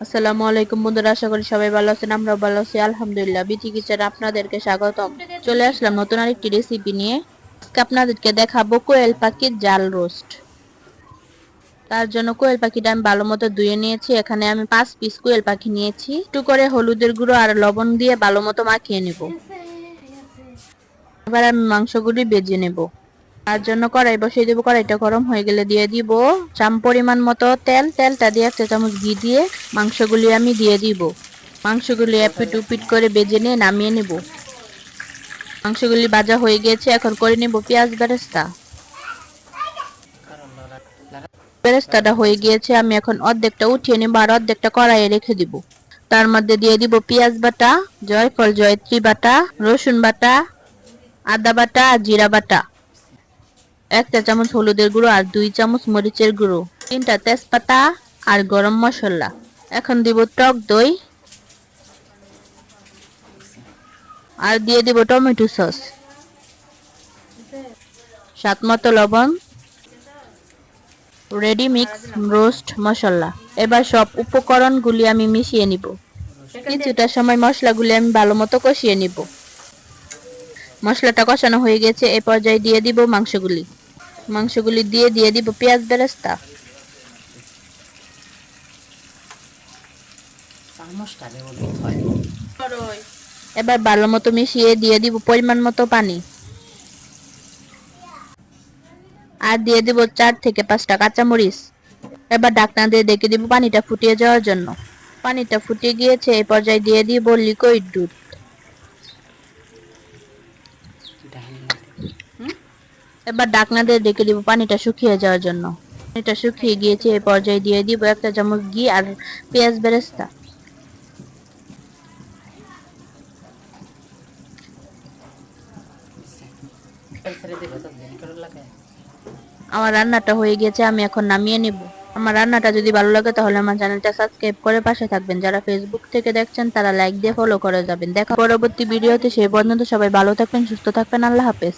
আসসালামু আলাইকুম বন্ধুরা, আশা করি সবাই ভালো আছেন আমরা ভালো আছি, আলহামদুলিল্লাহ। বিচি কিচেন আপনাদেরকে স্বাগতম। চলে আসলাম নতুন আরেকটি রেসিপি নিয়ে। আজকে আপনাদেরকে দেখাবো কোয়েল পাখির জাল রোস্ট তার জন্য কোয়েল পাখিটা আমি ভালো মতো ধুয়ে নিয়েছি। এখানে আমি পাঁচ পিস কোয়েল পাখি নিয়েছি। একটু করে হলুদের গুঁড়ো আর লবণ দিয়ে ভালো মতো মাখিয়ে নেব। এবার আমি মাংসগুলি বেজে নেব। তার জন্য কড়াই বসিয়ে দিব। কড়াইটা গরম হয়ে গেলে দিয়ে দিব চাম পরিমাণ মতো তেল। তেলটা দিয়ে একটা চামচ ঘি দিয়ে মাংসগুলি আমি দিয়ে দিব। মাংসগুলি এপিট উপিট করে বেজে নিয়ে নামিয়ে নেব। মাংসগুলি ভাজা হয়ে গেছে এখন করে নেব পেঁয়াজ বেরেস্তা। বেরেস্তাটা হয়ে গিয়েছে, আমি এখন অর্ধেকটা উঠিয়ে নেব আর অর্ধেকটা কড়াইয়ে রেখে দিব। তার মধ্যে দিয়ে দিব পেঁয়াজ বাটা, জয়ফল, জয়ত্রী বাটা, রসুন বাটা, আদা বাটা, জিরা বাটা। এক চা চামচ হলুদের গুঁড়ো আর দুই চামচ মরিচের গুঁড়ো। তিনটা তেজপাতা আর গরম মশলা। এখন দিব টক দই আর দিয়ে দিব টমেটো সস। স্বাদ মতো লবণ। Ready mix roast masala. এবার সব উপকরণগুলি আমি মিশিয়ে নিব। কিছুটা সময় মশলাগুলি আমি ভালো মতো কষিয়ে নিব। মশলাটা কষানো হয়ে গেছে, এ পর্যায়ে দিয়ে দিব মাংসগুলি। মাংসগুলি দিয়ে দিয়ে দিব পেঁয়াজ বেরেস্তা। এবার ভালো মতো মিশিয়ে দিয়ে দিব পরিমাণ মতো পানি। আর দিয়ে দিব চার থেকে পাঁচটা কাঁচামরিচ। এবার ঢাকনা দিয়ে ডেকে দিব পানিটা ফুটিয়ে যাওয়ার জন্য। পানিটা ফুটিয়ে গিয়েছে এই পর্যায়ে দিয়ে দিব লিকুইড দুধ। এবার ডাকনা দিয়ে ডেকে দিব, পানিটা শুকিয়ে যাওয়ার জন্য। পানিটা শুকিয়ে গিয়েছে এই পর্যায়ে দিয়ে দিব একটা চামচ ঘি আর পেঁয়াজ বেরেস্তা। আমার রান্নাটা হয়ে গেছে আমি এখন নামিয়ে নেব। আমার রান্নাটা যদি ভালো লাগে তাহলে আমার চ্যানেলটা সাবস্ক্রাইব করে পাশে থাকবেন। যারা ফেসবুক থেকে দেখছেন, তারা লাইক দিয়ে ফলো করে যাবেন। দেখা পরবর্তী ভিডিওতে সেই পর্যন্ত সবাই ভালো থাকবেন, সুস্থ থাকবেন, আল্লাহ হাফেজ।